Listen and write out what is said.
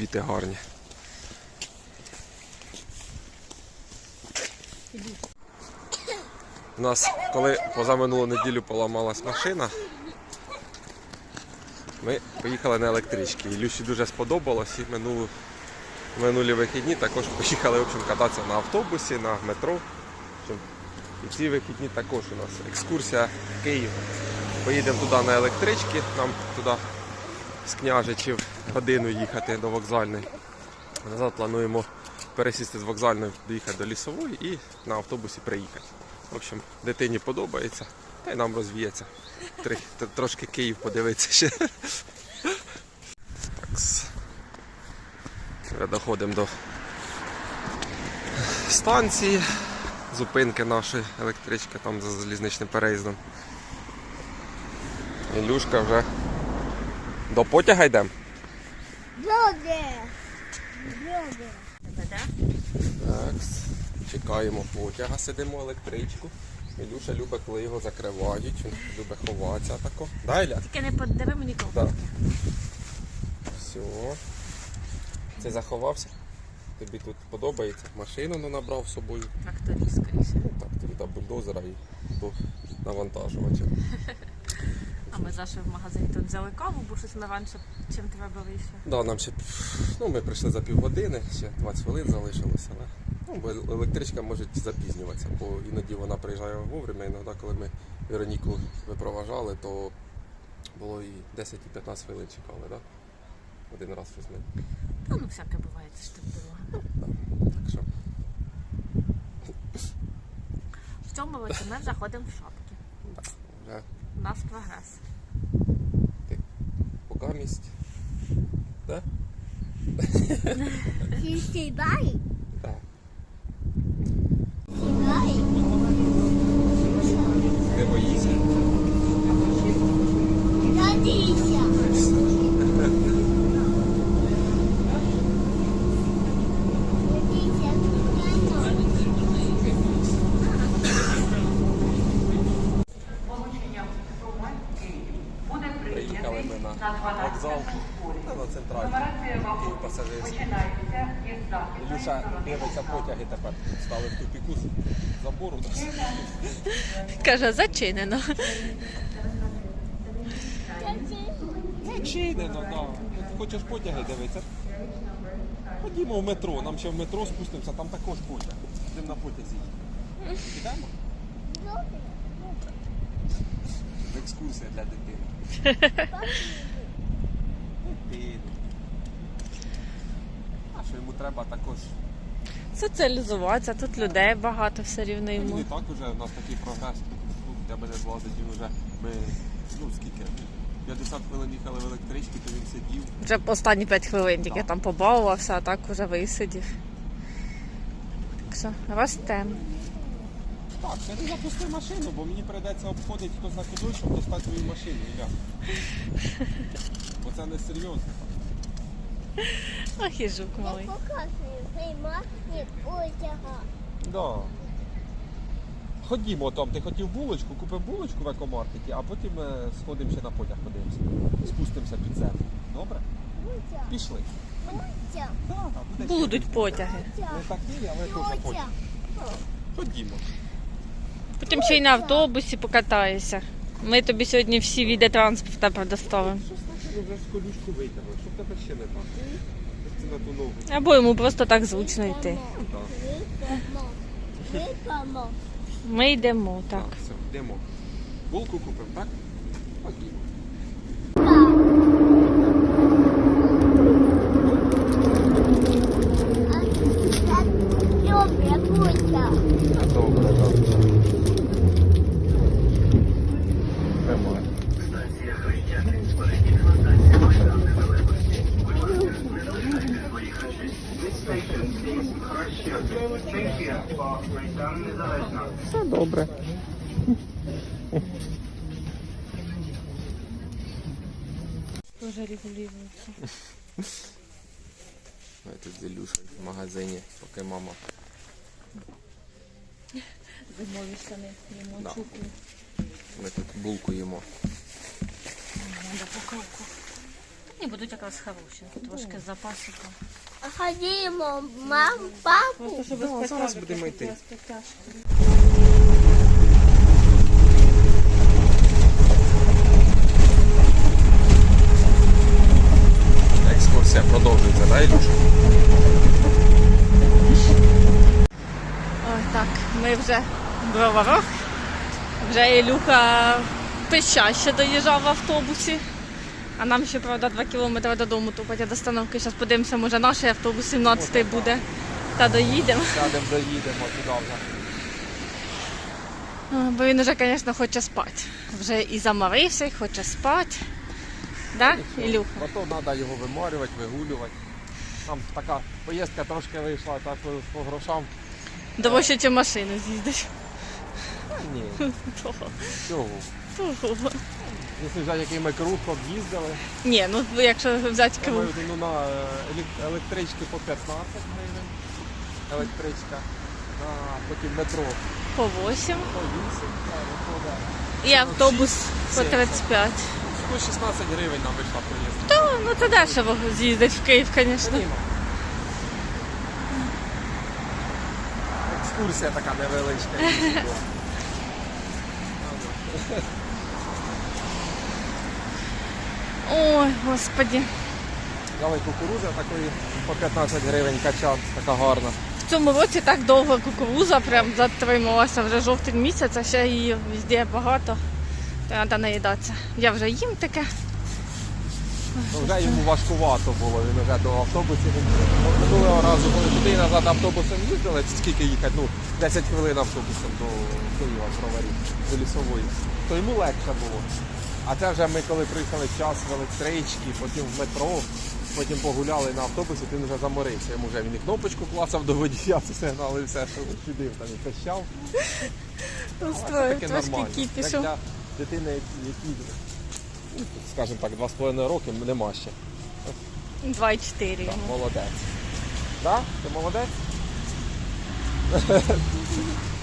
квіти гарні. У нас, коли позаминулу неділю поламалась машина, ми поїхали на електричці. І Люсі дуже сподобалось і минулу, минулі вихідні також поїхали в общем, кататися на автобусі, на метро. І ці вихідні також у нас екскурсія в Київ. Поїдемо туди на електричці, нам туди з княжичів годину їхати до вокзальної. Назад плануємо пересісти з вокзальної, доїхати до лісової і на автобусі приїхати. В общем, дитині подобається, та й нам розвіється. Три- Трошки Київ подивитися ще. Вже доходимо до станції, зупинки нашої електрички там за залізничним переїздом. Ілюшка вже до потяга йдемо. Люди! Люди! Так, чекаємо потяга, сидимо в електричку. Ілюша любить, коли його закривають, він любить ховатися тако. Да, Ілля? Тільки не подиви мені Так. Все. Це заховався. Тобі тут подобається. Машину не набрав з собою. Тракторист, скоріше. Ну, Так, тобі до бульдозера і до навантажувача. А ми зайшли в магазин тут взяли каву, бо щось ми раніше, чим треба вийшли. Да, нам ще ну, ми прийшли за півгодини, ще 20 хвилин залишилося. Але, ну, бо електричка може запізнюватися, бо іноді вона приїжджає вовремя, іноді, коли ми Вероніку випроважали, то було і 10 і 15 хвилин чекали, так? Один раз щось ми. Ну, ну всяке буває, це ж так дорога. Так що В цьому році ми вже ходимо в шапки. да, вже У нас прогрес. поки місць. Да? Ти сібай? Так. Сібай? Не боїся. Радійся! Приїхали ми на вокзал, та на центральний пасажирський. Ілюша дивиться потяги тепер. Стали в тупіку з забору. Каже, зачинено. Зачинено, да. Хочеш потяги дивитися? Ходімо в метро, нам ще в метро спустимося, там також потяг. Йдемо на потязі. Підемо? Екскурсія для дитини. Дитини. А що йому треба також. Соціалізуватися, тут людей багато все рівно йому. Не так уже у нас такий прогрес. Ну, в тебе не злазить, він вже ми, ну скільки? 50 хвилин їхали в електричці, то він сидів. Вже останні 5 хвилин тільки Так. там побавився, а так уже висидів. Так що, ростемо. Так, це не запусти машину, бо мені прийдеться обходити хто зна куди, щоб достати твою машину. Ілля. Бо це не серйозно. Ах і жук малий. Показую приймати потяга. Да. Ходімо там, ти хотів булочку, купив булочку в екомаркеті, а потім е, сходимо ще на потяг подивимося. Спустимося під землю. Добре? Потяг, Пішли. потяг, Да, буде ще. Будуть потяги. Не такий, але теж потяг. потяг. Ходімо. Потім ще й на автобусі покатаєшся. Ми тобі сьогодні всі віди транспорту предоставимо. Колючку витягли? Що в тебе ще не так? На ту ногу. Або йому просто так зручно йти. Ми йдемо, так. Так, все, йдемо. Булку купимо, так? Це добре. Добре, так. Тримай. Все добре. Дуже регулюється. Ми тут в магазині, поки мама. Зимові штани йому Да. чуку. Ми тут булку їмо. Надо покавку. Ні, будуть якраз хороші, трошки з запасиком. А ходімо, мам, папу. Да, зараз будемо йти. Екскурсія продовжується, да, Ілюша? Ой, так, ми вже в броварах. Вже Ілюха пищаще доїжджав в автобусі. А нам ще, правда, 2 кілометри додому тупать до остановки. Зараз подивимося, може наш автобус 17-й буде. Та доїдемо. Сядемо, доїдемо туди вже. Бо він вже, звісно, хоче спати. Вже і заморився, і хоче спати. Да, Ілюха? Потім треба його виморювати, вигулювати. Там така поїздка трошки вийшла так по, по грошам. Дорожче, чи машину з'їздиш. Ні, чого? Того. Якщо взяти який ми круг об'їздили, Ні, ну якщо взяти я круг. маю ну, на е, елек- електрички по 15 гривень. Електричка. На потім метро По 8. по 8, так, по. І автобус по 70. 35. 116 гривень нам вийшла проїзд. То, ну це дешево з'їздить в Київ, звісно. Екскурсія така невеличка. Ой, господі. Взяли кукурудзи такої по 15 гривень качан, така гарна. В цьому році так довго кукуруза прям затрималася вже жовтень місяць, а ще її везде багато. То треба наїдатися. Я вже їм таке. Ну, вже йому важкувато було, він вже до автобусів. Минулого разу, коли туди назад автобусом їздили, скільки їхати, ну 10 хвилин автобусом до Києва проварів, до лісової, то йому легше було. А це вже ми коли приїхали час в електричці, потім в метро, потім погуляли на автобусі, він вже заморився. Йому вже він і кнопочку клацав до водія, це сигнал і все, що чудив, там і пищав. Це таке Трошки нормально. Як кіпішу. для дитини, які, ну, скажімо так, 2,5 роки нема ще. 2,4 Так, молодець. Да? Ти молодець?